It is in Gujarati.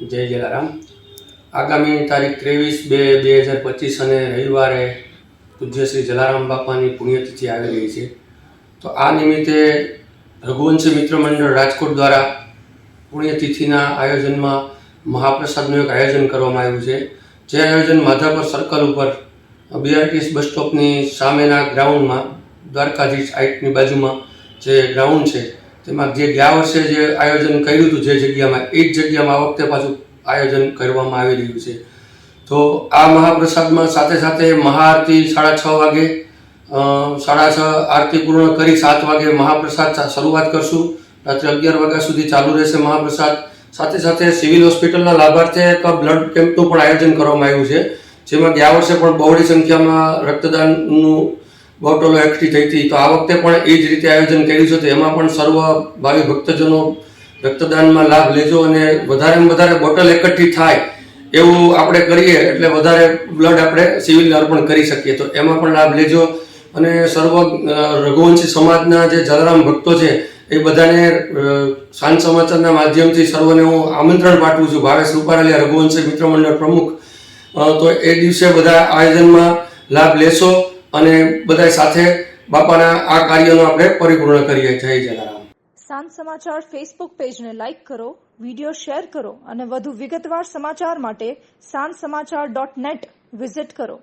જય જલારામ. આગામી તારીખ ત્રેવીસ બે બે હજાર પચીસ અને રવિવારે પૂજ્ય શ્રી જલારામ બાપાની પુણ્યતિથિ આવી રહી છે. તો આ નિમિત્તે રઘુવંશી મિત્ર મંડળ રાજકોટ દ્વારા પુણ્યતિથિના આયોજનમાં મહાપ્રસાદનું એક આયોજન કરવામાં આવ્યું છે. જે આયોજન માધાપર સર્કલ ઉપર બીઆરટીએસ બસ સ્ટોપની સામેના ગ્રાઉન્ડમાં દ્વારકાધીશ આઈટની બાજુમાં જે ગ્રાઉન્ડ છે તેમાં જે ગયા વર્ષે જે આયોજન કર્યું હતું જે જગ્યામાં, એ જ જગ્યામાં આ વખતે પાછું આયોજન કરવામાં આવી રહ્યું છે. તો આ મહાપ્રસાદમાં સાથે સાથે મહાઆરતી સાડા છ વાગે સાડા છ આરતી પૂર્ણ કરી સાત વાગે મહાપ્રસાદ શરૂઆત કરશું. રાત્રે અગિયાર વાગ્યા સુધી ચાલુ રહેશે મહાપ્રસાદ. સાથે સાથે સિવિલ હોસ્પિટલના લાભાર્થે એક બ્લડ કેમ્પનું પણ આયોજન કરવામાં આવ્યું છે. જેમાં ગયા વર્ષે પણ બહોળી સંખ્યામાં રક્તદાનનું બોટલો એકઠી થઈ હતી. તો આ વખતે પણ એ જ રીતે આયોજન કર્યું છે. તો એમાં પણ સર્વ ભાવિ ભક્તજનો રક્તદાનમાં લાભ લેજો અને વધારેમાં વધારે બોટલ એકઠી થાય એવું આપણે કરીએ એટલે વધારે બ્લડ આપણે સિવિલ અર્પણ કરી શકીએ. તો એમાં પણ લાભ લેજો અને સર્વ રઘુવંશી સમાજના જે જલારામ ભક્તો છે, એ બધાને સાંજ સમાચારના માધ્યમથી સર્વને હું આમંત્રણ પાઠવું છું. ભાવેશ રૂપારેલિયા, રઘુવંશી મિત્ર મંડળ પ્રમુખ. તો એ દિવસે બધા આયોજનમાં લાભ લેશો. અને બધા સાથે બાપાના આ કાર્યનો આપણે પરિપૂર્ણ કરીએ. જય જલારામ. સાંજ સમાચાર ફેસબુક પેજને લાઇક કરો વીડિયો શેર કરો અને વધુ વિગતવાર સમાચાર માટે સાંજ સમાચાર ડોટ નેટ વિઝિટ કરો.